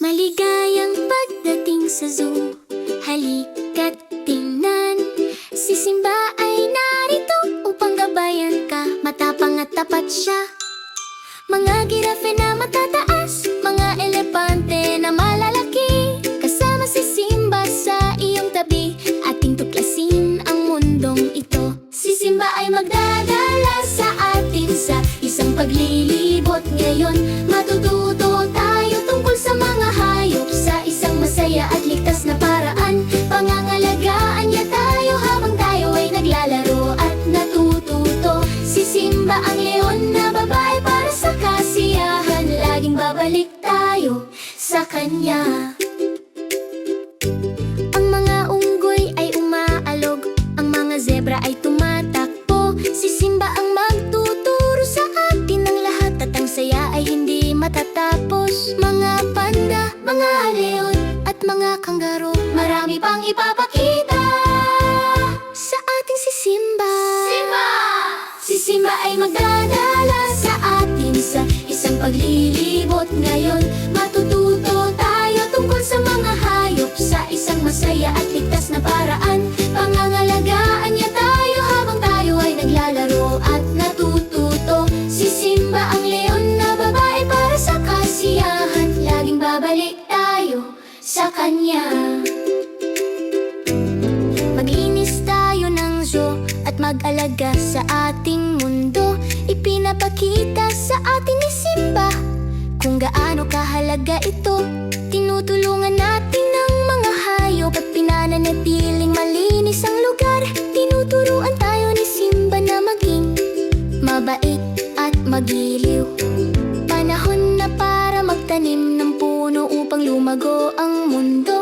Maligayang pagdating sa zoo. Halika't tingnan. Si Simba ay narito upang gabayan ka. Matapang at tapat siya. Mga girafe na matataas Mga elepante na malalaki. Kasama si Simba sa iyong tabi. Ating tuklasin ang mundong ito. Si Simba ay magdadala sa atin sa isang paglilibot ngayon Simba ang leon na babae para sa kasiyahan. Laging babalik tayo sa kanya. Ang mga unggoy ay umaalog Ang mga zebra ay tumatakbo. Si Simba ang magtuturo sa atin ng lahat At ang saya ay hindi matatapos. Mga panda, mga leon at mga kanggaro Marami pang ipapakita Si Simba ay magdadala sa atin Sa isang paglilibot ngayon. Matututo tayo tungkol sa mga hayop Sa isang masaya at ligtas na paraan. Pangangalagaan niya tayo habang tayo ay naglalaro at natututo. Si Simba ang leon na babae para sa kasiyahan. Laging babalik tayo sa kanya at mag-alaga sa ating mundo. Ipinapakita sa atin ni Simba kung gaano kahalaga ito. Tinutulungan natin ang mga hayop at pinananatiling malinis ang lugar. Tinuturuan tayo ni Simba na maging mabait at magiliw. Panahon na para magtanim ng puno upang lumago ang mundo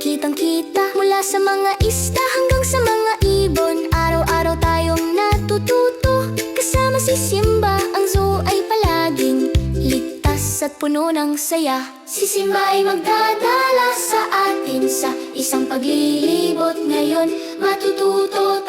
ito ay kitang-kita Mula sa mga isda hanggang sa mga ibon. Araw-araw tayong natututo Kasama si Simba, ang zoo ay palaging Ligtas at puno ng saya. Si Simba ay magdadala sa atin Sa isang paglilibot. Ngayon Matututo